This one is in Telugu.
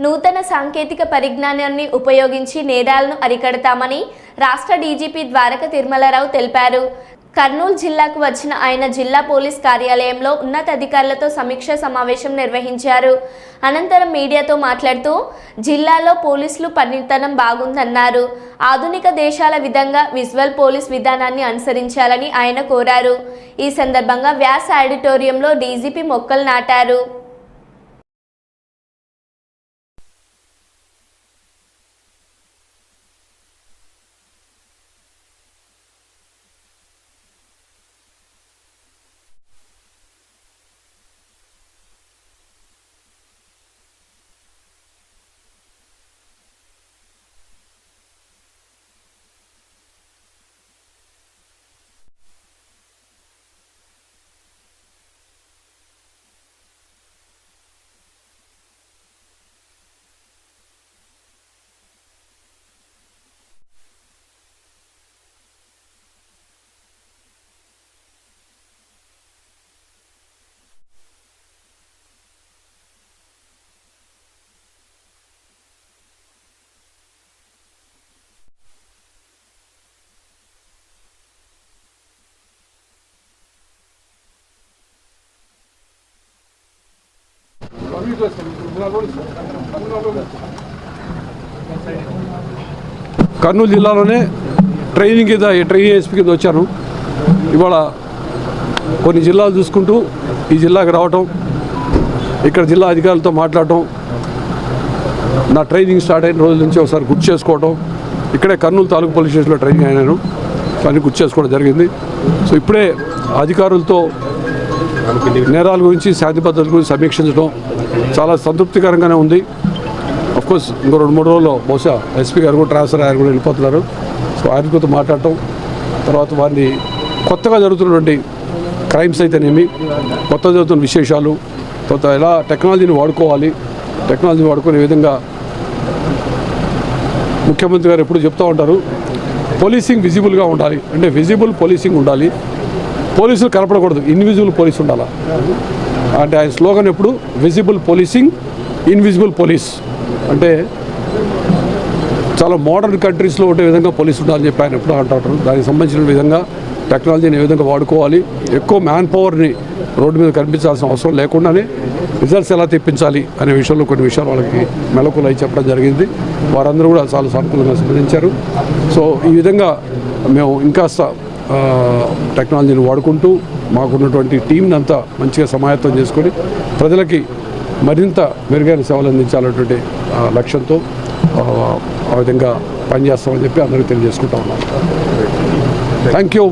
నూతన సాంకేతిక పరిజ్ఞానాన్ని ఉపయోగించి నేరాలను అరికడతామని రాష్ట్ర డీజీపీ ద్వారక తిరుమలరావు తెలిపారు. కర్నూలు జిల్లాకు వచ్చిన ఆయన జిల్లా పోలీస్ కార్యాలయంలో ఉన్నతాధికారులతో సమీక్ష సమావేశం నిర్వహించారు. అనంతరం మీడియాతో మాట్లాడుతూ జిల్లాలో పోలీసులు పనితనం బాగుందన్నారు. ఆధునిక దేశాల విధంగా విజువల్ పోలీస్ విధానాన్ని అనుసరించాలని ఆయన కోరారు. ఈ సందర్భంగా వ్యాస్ ఆడిటోరియంలో డీజీపీ మొక్కలు నాటారు. కర్నూలు జిల్లాలోనే ట్రైనింగ్ కింద ట్రైనింగ్ ఎస్పీ కింద వచ్చాను ఇవాళ కొన్ని జిల్లాలు చూసుకుంటూ ఈ జిల్లాకి రావటం ఇక్కడ జిల్లా అధికారులతో మాట్లాడటం నా ట్రైనింగ్ స్టార్ట్ అయిన రోజుల నుంచి ఒకసారి గుర్తు చేసుకోవటం. ఇక్కడే కర్నూలు తాలూకు పోలీస్ స్టేషన్లో ట్రైనింగ్ అయినాను. సో అన్ని గుర్తు చేసుకోవడం జరిగింది. సో ఇప్పుడే అధికారులతో నేరాల గురించి శాంతి భద్రతల గురించి సమీక్షించడం చాలా సంతృప్తికరంగానే ఉంది. అఫ్ కోర్స్ ఇంకో రెండు మూడు రోజుల్లో బహుశా ఎస్పీ గారు కూడా ట్రాన్స్ఫర్ ఆయన కూడా వెళ్ళిపోతున్నారు. సో ఆయన ఆయనతో మాట్లాడటం తర్వాత వారిని కొత్తగా జరుగుతున్నటువంటి క్రైమ్స్ అయితేనేమి కొత్తగా జరుగుతున్న విశేషాలు తర్వాత ఎలా టెక్నాలజీని వాడుకోవాలి టెక్నాలజీని వాడుకునే విధంగా ముఖ్యమంత్రి గారు ఎప్పుడు చెప్తూ ఉంటారు పోలీసింగ్ విజిబుల్గా ఉండాలి. అంటే విజిబుల్ పోలీసింగ్ ఉండాలి. పోలీసులు కనపడకూడదు. ఇన్విజిబుల్ పోలీస్ ఉండాలా? అంటే ఆయన స్లోగన్ ఎప్పుడు? విజిబుల్ పోలీసింగ్ ఇన్విజిబుల్ పోలీస్ అంటే చాలా మోడర్న్ కంట్రీస్లో ఉండే విధంగా పోలీసు ఉండాలని చెప్పి ఆయన ఎప్పుడు అంటారు. దానికి సంబంధించిన విధంగా టెక్నాలజీని ఏ విధంగా వాడుకోవాలి? ఎక్కువ మ్యాన్ పవర్ని రోడ్డు మీద కనిపించాల్సిన అవసరం లేకుండానే రిజల్ట్స్ ఎలా తెప్పించాలి అనే విషయంలో కొన్ని విషయాలు వాళ్ళకి మెలకులు అయి చెప్పడం జరిగింది. వారందరూ కూడా చాలా సానుకూలంగా స్పందించారు. సో ఈ విధంగా మేము ఇంకాస్త టెక్నాలజీని వాడుకుంటూ మాకున్నటువంటి టీంని అంతా మంచిగా సమాయత్తం చేసుకొని ప్రజలకి మరింత మెరుగైన సేవలు అందించాలన్నటువంటి లక్ష్యంతో ఆ, ఆ విధంగా పనిచేస్తామని చెప్పి అందరికీ తెలియజేసుకుంటా ఉన్నాం. Thank you